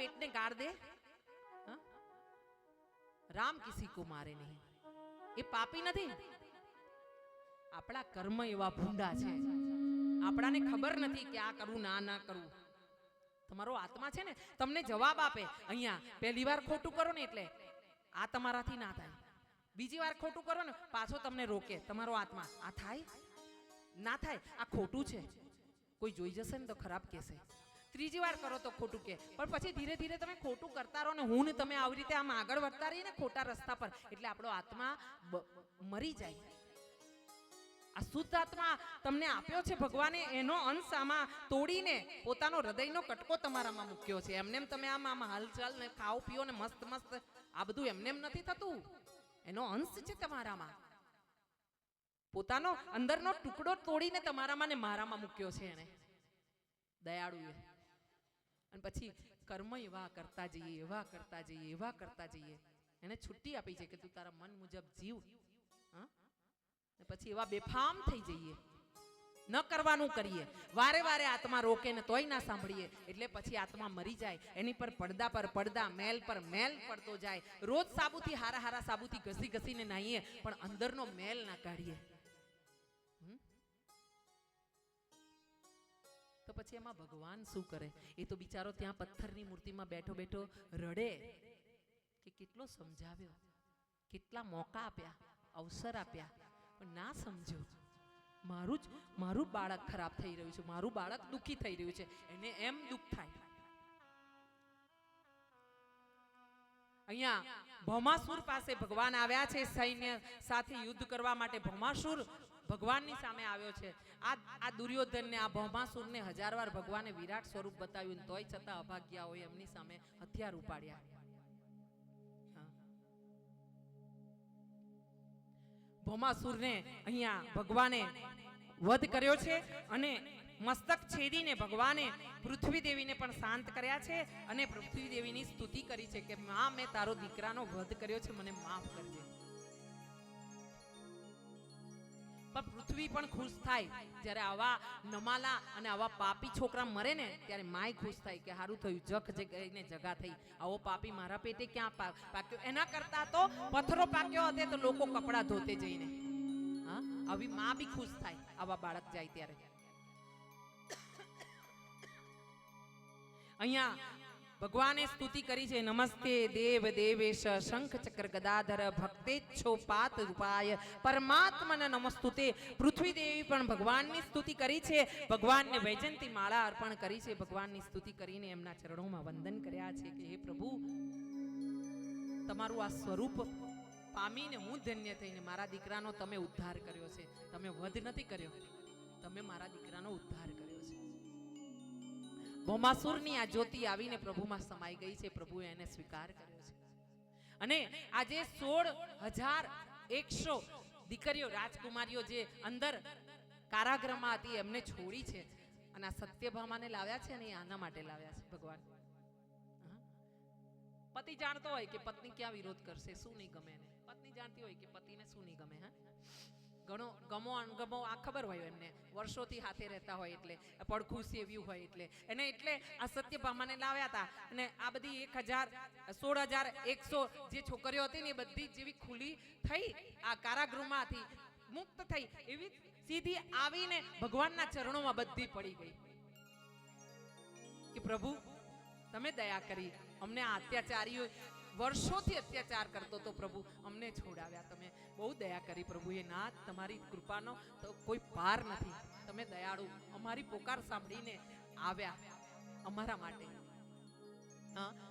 पेट ने गाड़ दे हाँ? રામ કિસી કો મારે નહીં એ પાપી નથી આપણા કર્મ એવા ભૂંડા છે આપણાને ખબર નથી કે આ કરવું ના ના કરવું તમારો આત્મા છે ને તમને જવાબ આપે અહીંયા પહેલી વાર ખોટું કરો ને એટલે આ તમારાથી ના થાય બીજી વાર ખોટું કરો ને પાછો તમને રોકે તમારો આત્મા આ થાય ના થાય આ ખોટું છે કોઈ જોઈ જશે ને તો ખરાબ કહેશે ત્રીજી વાર કરો તો ખોટું કે. પણ પછી ધીરે ધીરે તમે ખોટું કરતા રહો ને હું ને તમે આવી રીતે આમ આગળ વધતા રહીએ ખોટા રસ્તા પર. એટલે આપણો આત્મા મરી જાય. આ શુદ્ધ આત્મા તમને આપ્યો છે ભગવાને, એનો અંશ આમાં તોડીને પોતાનો હૃદયનો કટકો તમારામાં મૂક્યો છે. એમને તમે આમ આમ હાલચાલ ને ખાઓ પીઓ ને મસ્ત મસ્ત આ બધું એમને એમ નથી થતું. એનો અંશ છે તમારામાં. પોતાનો અંદરનો ટુકડો તોડીને તમારામાં ને મારામાં મૂક્યો છે એને દયાળુએ. અને પછી કર્મ એવા કરતા જઈએ, એવા કરતા જઈએ, એવા કરતા જઈએ. એને છુટ્ટી આપી છે કે તું તારા મન મુજબ જીવ. હા? પછી એવા બેફામ થઈ જઈએ. ન કરવાનું કરીએ. વારે વારે આત્મા રોકે ને તોય ના સાંભળીએ. એટલે પછી આત્મા મરી જાય. એની પર પડદા પર પડદા, મેલ પર મેલ પડતો જાય. રોજ સાબુથી, હારા હારા સાબુથી ઘસી ઘસીને નાહીએ, પણ અંદરનો મેલ ના કાઢીએ. તો પછી એમાં ભગવાન શું કરે? એ તો બિચારો ત્યાં પથ્થરની મૂર્તિમાં બેઠો બેઠો રડે કે કેટલો સમજાવ્યો, કેટલા મોકા આપ્યા, અવસર આપ્યા. પણ ના સમજો. મારું જ, મારું બાળક ખરાબ થઈ રહ્યું છે, મારું બાળક દુઃખી થઈ રહ્યું છે. એને એમ દુઃખ થાય. અહીંયા ભૌમાસુર પાસે ભગવાન આવ્યા છે, સૈન્ય સાથે યુદ્ધ કરવા માટે. ભૌમાસુર ભગવાનની સામે આવ્યો છે. આ આ દુર્યોધનને, આ ભૌમાસુરને હજાર વાર ભગવાને વિરાટ સ્વરૂપ બતાવ્યું તોય છતાં અભાગ્યા હોય એમની સામે હથિયાર ઉપાડ્યા. ભૌમાસુરને અહીંયા ભગવાને વધ કર્યો છે અને મસ્તક છેદીને ભગવાને પૃથ્વી દેવીને પણ શાંત કર્યા છે અને પૃથ્વી દેવીની સ્તુતિ કરી છે કે, માં, મેં તારો દીકરાનો વધ કર્યો છે, મને માફ કરજે. પણ પૃથ્વી પણ ખુશ થાય. જ્યારે આવા નમાલા અને આવા પાપી છોકરા મરે ને, ત્યારે માય ખુશ થાય કે સારું થયું, જખ જઈને જગા થઈ. આવો પાપી મારા પેટે ક્યાં પાક્યો? એના કરતા તો પથ્થરો પાક્યો હતો તો લોકો કપડા ધોતે જઈને. હા? આવી માં બી ખુશ થાય, આવા બાળક જાય ત્યારે. અહીંયા ભગવાને સ્તુતિ કરી છે, નમસ્તે દેવ દેવેશ, શંખ ચક્ર ગદાધર ભક્તે પાત રૂપાય, પરમાત્મન નમસ્તુતે, પૃથ્વી દેવી પણ ભગવાનની સ્તુતિ કરી છે, ભગવાનને વૈજંતી માળા અર્પણ કરી છે, ભગવાનની સ્તુતિ કરીને એમના ચરણોમાં વંદન કર્યા છે કે હે પ્રભુ, તમારું આ સ્વરૂપ પામીને હું ધન્ય થઈને મારા દીકરાનો તમે ઉદ્ધાર કર્યો છે. તમે વધ નથી કર્યો. તમે મારા દીકરાનો ઉદ્ધાર કર્યો. ભૌમાસુરની આ જ્યોતિ આવીને પ્રભુમાં સમાઈ ગઈ છે, પ્રભુએ એને સ્વીકાર કર્યો છે. અને આજે સોળ હજાર એકસો દીકરીઓ, રાજકુમારીઓ જે અંદર કારાગ્રહમાં હતી, એમને છોડી છે અને આ સત્યભામાને લાવ્યા છે ને એ આના માટે લાવ્યા છે, ભગવાન. પતિ જાણતો હોય કે પત્ની ક્યાં વિરોધ કરશે, શું નહીં ગમે પત્ની જાણતી હોય કે પતિને શું નહીં ગમે, હા? ઘણો ગમો અણગમો આ ખબર હોય એમને. વર્ષોથી હાથે રહેતા હોય એટલે, પડખું સેવ્યું હોય એટલે. એને એટલે આ સત્યભામાને લાવ્યા હતા. અને આ બધી એક હજાર, સોળ હજાર એકસો જે છોકરીઓ હતી ને એ બધી જેવી ખુલ્લી થઈ આ કારાગૃહમાંથી, મુક્ત થઈ. એવી સીધી આવીને ભગવાનના ચરણોમાં બધી પડી ગઈ. કે પ્રભુ, તમે દયા કરી. અમને આ અત્યાચારીઓ વર્ષોથી અત્યાચાર કરતો તો પ્રભુ. અમને છોડાવ્યા તમે. બહુ દયા કરી પ્રભુએ નાથ તમારી કૃપાનો તો કોઈ પાર નથી. તમે દયાળુ. અમારી પોકાર સાંભળીને આવ્યા અમારા માટે. હા?